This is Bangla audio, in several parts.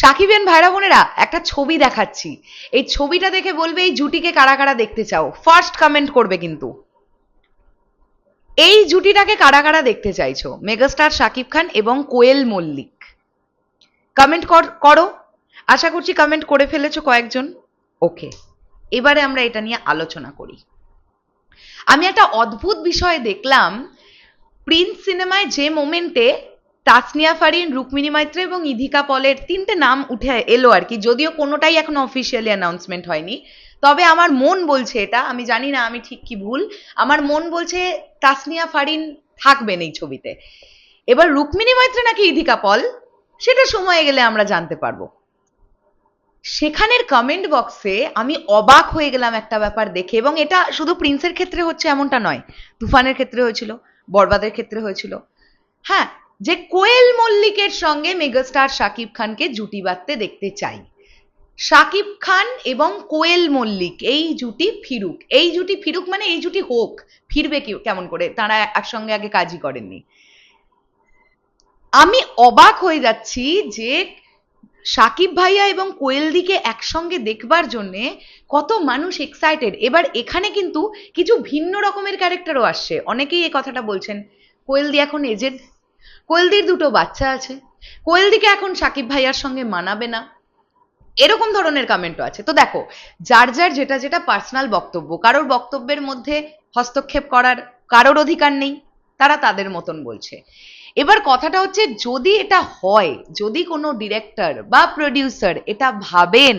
সাকিবেন ভাইরা বোনেরা, একটা ছবি দেখাচ্ছি। এই ছবিটা দেখে বলবে, এই জুটিকে কারা কারা দেখতে চাও? ফার্স্ট কমেন্ট করবে কিন্তু। এই জুটিটাকে কারা কারা দেখতে চাইছো? মেগাস্টার শাকিব খান এবং কোয়েল মল্লিক। কমেন্ট করো আশা করছি কমেন্ট করে ফেলেছো কয়েকজন। ওকে এবারে আমরা এটা নিয়ে আলোচনা করি। আমি একটা অদ্ভুত বিষয় দেখলাম। প্রিন্স সিনেমায় যে মোমেন্টে তাসনিয়া ফারিন, রুক্মিণী মাইত্র এবং ইধিকা পলের তিনটে নাম উঠে এলো আর কি। যদিও কোনোটাই এখনও অফিসিয়ালি অ্যানাউন্সমেন্ট হয়নি। তবে আমার মন বলছে এটা, আমি জানি না আমি ঠিক কি ভুল, আমার মন বলছে তাসনিয়া ফারিন থাকবেন এই ছবিতে। এবার রুক্মিণী মাইত্র নাকি ইধিকা পল? সেটা সময়ে গেলে আমরা জানতে পারব। সেখানের কমেন্ট বক্সে আমি অবাক হয়ে গেলাম একটা ব্যাপার দেখে, এবং এটা শুধু প্রিন্সের ক্ষেত্রে হচ্ছে এমনটা নয়, তুফানের ক্ষেত্রে হয়েছিল, বরবাদের ক্ষেত্রে হয়েছিল। হ্যাঁ যে কোয়েল মল্লিকের সঙ্গে মেগাস্টার শাকিব খানকে জুটি বাঁধতে দেখতে চাই। শাকিব খান এবং কোয়েল মল্লিক, এই জুটি ফিরুক। এই জুটি ফিরুক মানে এই জুটি হোক, ফিরবে কি কেমন করে? তারা একসঙ্গে আগে কাজই করেননি। আমি অবাক হয়ে যাচ্ছি যে সাকিব ভাইয়া এবং কোয়েলদিকে একসঙ্গে দেখবার জন্যে কত মানুষ এক্সাইটেড এবার এখানে কিন্তু কিছু ভিন্ন রকমের ক্যারেক্টারও আসছে। অনেকেই এই কথাটা বলছেন, কোয়েলদি এখন এজেড কোয়েলদির দুটো বাচ্চা আছে। কোয়েলদিকে এখন সাকিব ভাইয়ার সঙ্গে মানাবে না। এরকম ধরনের কমেন্টও আছে। তো দেখো, যার যার যেটা যেটা পার্সোনাল বক্তব্য, কারোর বক্তব্যের মধ্যে হস্তক্ষেপ করার কারোর অধিকার নেই, তারা তাদের মতন বলছে। এবার কথাটা হচ্ছে, যদি এটা হয়, যদি কোনো ডিরেক্টর বা প্রডিউসার এটা ভাবেন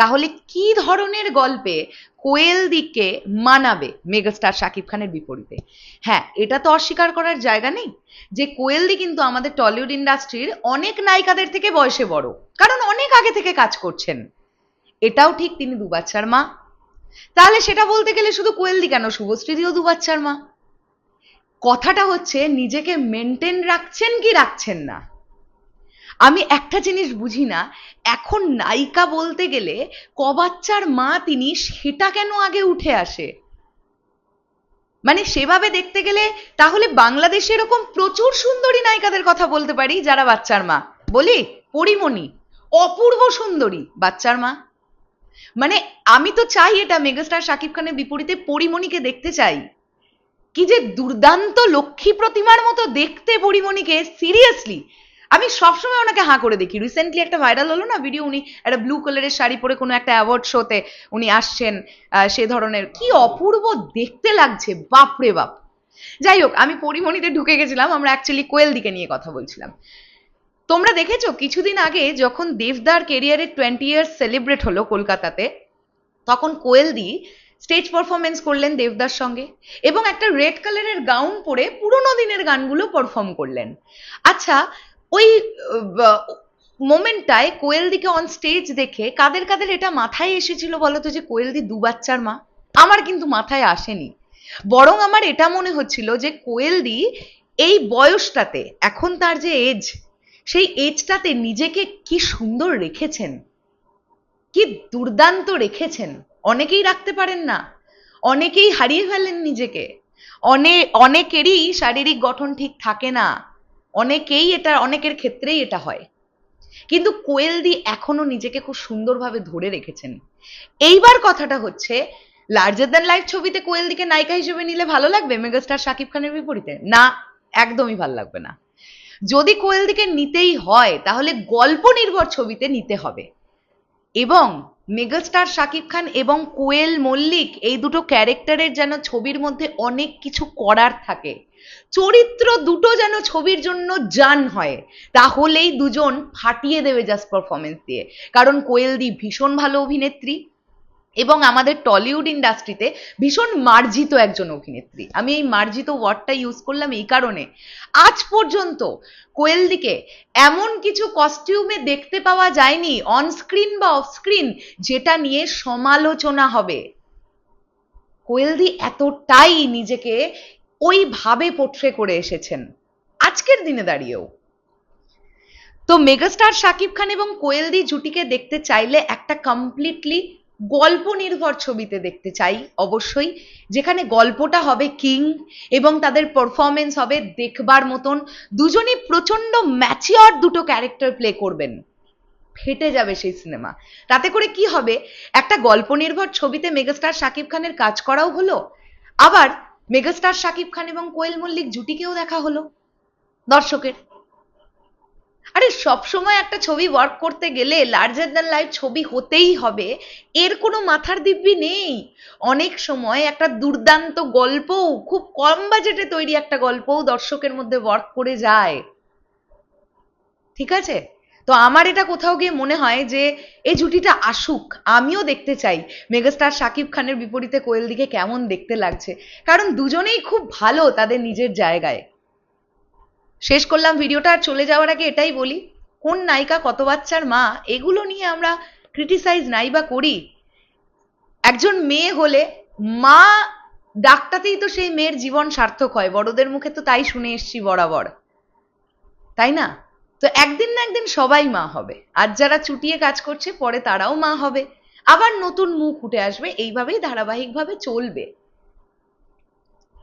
তাহলে কি ধরনের গল্পে কোয়েল দিকে মানাবে মেগাস্টার শাকিব খানের বিপরীতে? হ্যাঁ এটা তো অস্বীকার করার জায়গা নেই যে কোয়েলদি কিন্তু আমাদের টলিউড ইন্ডাস্ট্রির অনেক নায়িকাদের থেকে বয়সে বড়, কারণ অনেক আগে থেকে কাজ করছেন। এটাও ঠিক তিনি দু বাচ্চার মা। তাহলে সেটা বলতে গেলে শুধু কোয়েলদি কেন? শুভশ্রীদিও দু বাচ্চার মা। কথাটা হচ্ছে, নিজেকে মেনটেন রাখছেন কি রাখছেন না? আমি একটা জিনিস বুঝি না, এখন নায়িকা বলতে গেলে ক বাচ্চার মা তিনি সেটা কেন আগে উঠে আসে? মানে সেভাবে দেখতে গেলে তাহলে বাংলাদেশে এরকম প্রচুর সুন্দরী নায়িকাদের কথা বলতে পারি যারা বাচ্চার মা। বলি? পরিমণি। অপূর্ব সুন্দরী বাচ্চার মা। মানে আমি তো চাই এটা মেগাস্টার শাকিব খানের বিপরীতে পরিমণিকে দেখতে চাই। কি যে দুর্দান্ত লক্ষ্মী প্রতিমার মতো দেখতে পরিমণিকে, সিরিয়াসলি। আমি সবসময় ওনাকে হাঁ করে দেখি। রিসেন্টলি একটা ভাইরাল হলো না ভিডিও উনি একটা ব্লু কালারের শাড়ি পরে কোনো একটা অ্যাওয়ার্ড শোতে উনি আসছেন সে ধরনের। কি অপূর্ব দেখতে লাগছে, বাপরে বাপ। যাই হোক, আমি পরিমণিতে ঢুকে গেছিলাম, আমরা অ্যাকচুয়ালি কোয়েল দিকে নিয়ে কথা বলছিলাম। তোমরা দেখেছ, কিছুদিন আগে যখন দেবদার কেরিয়ারের টোয়েন্টি ইয়ার্স সেলিব্রেট হলো কলকাতাতে, তখন কোয়েল দি স্টেজ পারফরমেন্স করলেন দেবদার সঙ্গে এবং একটা রেড কালারের গাউন পরে পুরোনো দিনের গানগুলো পারফর্ম করলেন। আচ্ছা ওই মোমেন্টটায় কোয়েলদিকে অন স্টেজ দেখে কাদের কাদের এটা মাথায় এসেছিল বলতো যে কোয়েলদি দু বাচ্চার মা? আমার কিন্তু মাথায় আসেনি। বরং আমার এটা মনে হচ্ছিল যে কোয়েলদি এই বয়সটাতে, এখন তার যে এজ সেই এজটাতে নিজেকে কি সুন্দর রেখেছেন। কি দুর্দান্ত রেখেছেন। অনেকেই রাখতে পারেন না। অনেকেই হারিয়ে ফেলেন নিজেকে। অনেক অনেকেরই শারীরিক গঠন ঠিক থাকে না। অনেকেই এটা, অনেকের ক্ষেত্রেই এটা হয়। কিন্তু কোয়েলদি এখনও নিজেকে খুব সুন্দরভাবে ধরে রেখেছেন। এইবার কথাটা হচ্ছে লার্জার দ্যান লাইফ ছবিতে কোয়েলদিকে নায়িকা হিসেবে নিলে ভালো লাগবে মেগাস্টার শাকিব খানের বিপরীতে? না, একদমই ভালো লাগবে না। যদি কোয়েলদিকে নিতেই হয়, তাহলে গল্প নির্ভর ছবিতে নিতে হবে। এবং মেগাস্টার শাকিব খান এবং কোয়েল মল্লিক, এই দুটো ক্যারেক্টারের যেন ছবির মধ্যে অনেক কিছু করার থাকে। চরিত্র দুটো যেন ছবির জন্য জান হয়, তাহলেই দুজন ফাটিয়ে দেবে জাস্ট পারফরমেন্স দিয়ে। কারণ কোয়েলদি ভীষণ ভালো অভিনেত্রী এবং আমাদের টলিউড ইন্ডাস্ট্রিতে ভীষণ মার্জিত একজন অভিনেত্রী। আমি এই মার্জিত ওয়ার্ডটা ইউজ করলাম এই কারণে। আজ পর্যন্ত কোয়েলদিকে এমন কিছু কস্টিউমে দেখতে পাওয়া যায়নি অন স্ক্রিন বা অফ স্ক্রিন যেটা নিয়ে সমালোচনা হবে। কোয়েলদি এতটাই নিজেকে ওইভাবে পোট্রে করে এসেছেন। আজকের দিনে দাঁড়িয়েও। তো মেগাস্টার শাকিব খান এবং কোয়েলদি জুটিকে দেখতে চাইলে একটা কমপ্লিটলি গল্প নির্ভর ছবিতে দেখতে চাই, অবশ্যই। যেখানে গল্পটা হবে কিং এবং তাদের পারফরমেন্স হবে দেখবার মতন। দুজনই প্রচণ্ড ম্যাচিওর দুটো ক্যারেক্টার প্লে করবেন। ফেটে যাবে সেই সিনেমা তাতে করে কি হবে? একটা গল্প নির্ভর ছবিতে মেগাস্টার শাকিব খানের কাজ করাও হলো। আবার মেগাস্টার শাকিব খান এবং কোয়েল মল্লিক জুটিকেও দেখা হলো। দর্শকের আরে সবসময় একটা ছবি ওয়ার্ক করতে গেলে লার্জার দ্যান লাইফ ছবি হতেই হবে। এর কোনো মাথার দিব্যি নেই। অনেক সময় একটা দুর্দান্ত গল্পও, খুব কম বাজেটে তৈরি একটা গল্পও দর্শকের মধ্যে ওয়ার্ক করে যায়। ঠিক আছে? তো আমার এটা কোথাও গিয়ে মনে হয় যে, এই জুটিটা আসুক, আমিও দেখতে চাই। মেগাস্টার শাকিব খানের বিপরীতে কোয়েল দিকে কেমন দেখতে লাগছে? কারণ দুজনেই খুব ভালো তাদের নিজের জায়গায়। শেষ করলাম ভিডিওটা, আর চলে যাওয়ার আগে এটাই বলি, কোন নায়িকা, কত বাচ্চার মা, এগুলো নিয়ে আমরা ক্রিটিসাইজ নাই বা করি। একজন মেয়ে হলে মা ডাকটাতেই তো সেই মেয়ের জীবন সার্থক হয়, বড়দের মুখে তো তাই শুনে এসছি বরাবর। তাই না? তো একদিন না একদিন সবাই মা হবে, আর যারা চুটিয়ে কাজ করছে, পরে তারাও মা হবে। আবার নতুন মুখ উঠে আসবে, এইভাবেই ধারাবাহিকভাবে চলবে।